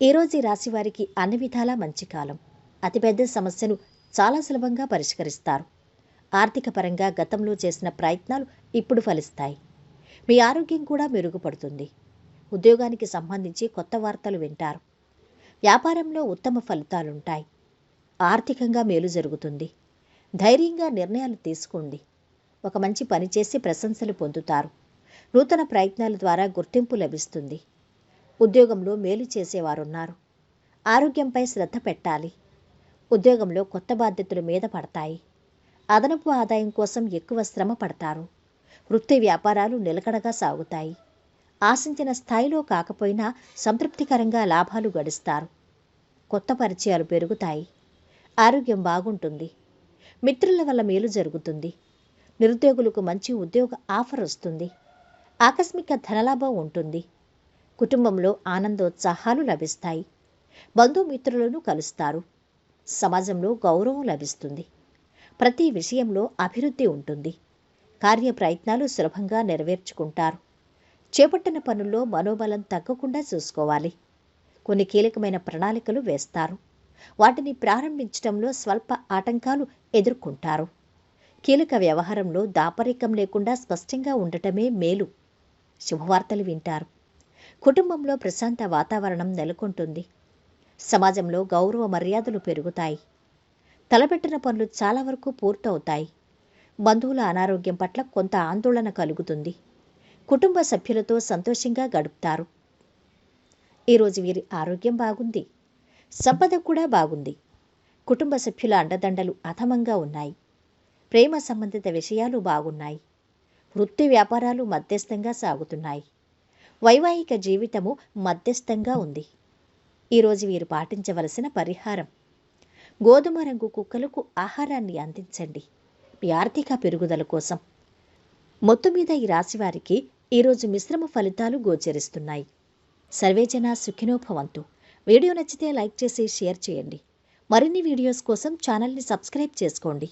ఈరోజు ఈ రాశి వారికి అన్ని విధాలా మంచి కాలం. అతిపెద్ద సమస్యను చాలా సులభంగా పరిష్కరిస్తారు. ఆర్థిక పరంగా గతంలో చేసిన ప్రయత్నాలు ఇప్పుడు ఫలిస్తాయి. మీ ఆరోగ్యం కూడా మెరుగుపడుతుంది. ఉద్యోగానికి సంబంధించి కొత్త వార్తలు వింటారు. వ్యాపారంలో ఉత్తమ ఫలితాలుంటాయి. ఆర్థికంగా మేలు జరుగుతుంది. ధైర్యంగా నిర్ణయాలు తీసుకోండి. ఒక మంచి పని చేసి ప్రశంసలు పొందుతారు. నూతన ప్రయత్నాల ద్వారా గుర్తింపు లభిస్తుంది. ఉద్యోగంలో మేలు చేసేవారున్నారు. ఆరోగ్యంపై శ్రద్ధ పెట్టాలి. ఉద్యోగంలో కొత్త బాధ్యతలు మీద పడతాయి. అదనపు ఆదాయం కోసం ఎక్కువ శ్రమ పడతారు. వృత్తి వ్యాపారాలు నిలకడగా సాగుతాయి. ఆశించిన స్థాయిలో కాకపోయినా సంతృప్తికరంగా లాభాలు గడిస్తారు. కొత్త పరిచయాలు పెరుగుతాయి. ఆరోగ్యం బాగుంటుంది. మిత్రుల వల్ల మేలు జరుగుతుంది. నిరుద్యోగులకు మంచి ఉద్యోగ ఆఫర్ వస్తుంది. ఆకస్మిక ధనలాభం ఉంటుంది. కుటుంబంలో ఆనందోత్సాహాలు లభిస్తాయి. బంధుమిత్రులను కలుస్తారు. సమాజంలో గౌరవం లభిస్తుంది. ప్రతి విషయంలో అభివృద్ధి ఉంటుంది. కార్యప్రయత్నాలు సులభంగా నెరవేర్చుకుంటారు. చేపట్టిన పనుల్లో మనోబలం తగ్గకుండా చూసుకోవాలి. కొన్ని కీలకమైన ప్రణాళికలు వేస్తారు. వాటిని ప్రారంభించడంలో స్వల్ప ఆటంకాలు ఎదుర్కొంటారు. కీలక వ్యవహారంలో దాపరికం లేకుండా స్పష్టంగా ఉండటమే మేలు. శుభవార్తలు వింటారు. కుటుంబంలో ప్రశాంత వాతావరణం నెలకొంటుంది. సమాజంలో గౌరవ మర్యాదలు పెరుగుతాయి. తలపెట్టిన పనులు చాలా వరకు పూర్తవుతాయి. బంధువుల అనారోగ్యం పట్ల కొంత ఆందోళన కలుగుతుంది. కుటుంబ సభ్యులతో సంతోషంగా గడుపుతారు. ఈరోజు వీరి ఆరోగ్యం బాగుంది. సంపద కూడా బాగుంది. కుటుంబ సభ్యుల అండదండలు అధమంగా ఉన్నాయి. ప్రేమ సంబంధిత విషయాలు బాగున్నాయి. వృత్తి వ్యాపారాలు మధ్యస్థంగా సాగుతున్నాయి. వైవాహిక జీవితము మధ్యస్థంగా ఉంది. ఈరోజు వీరు పాటించవలసిన పరిహారం. గోధుమ రంగు కుక్కలకు ఆహారాన్ని అందించండి. మీ ఆర్థిక పెరుగుదల కోసం. మొత్తం మీద ఈ రాశివారికి ఈరోజు మిశ్రమ ఫలితాలు గోచరిస్తున్నాయి. సర్వేజన సుఖినోభవంతు. వీడియో నచ్చితే లైక్ చేసి షేర్ చేయండి. మరిన్ని వీడియోస్ కోసం ఛానల్ని సబ్స్క్రైబ్ చేసుకోండి.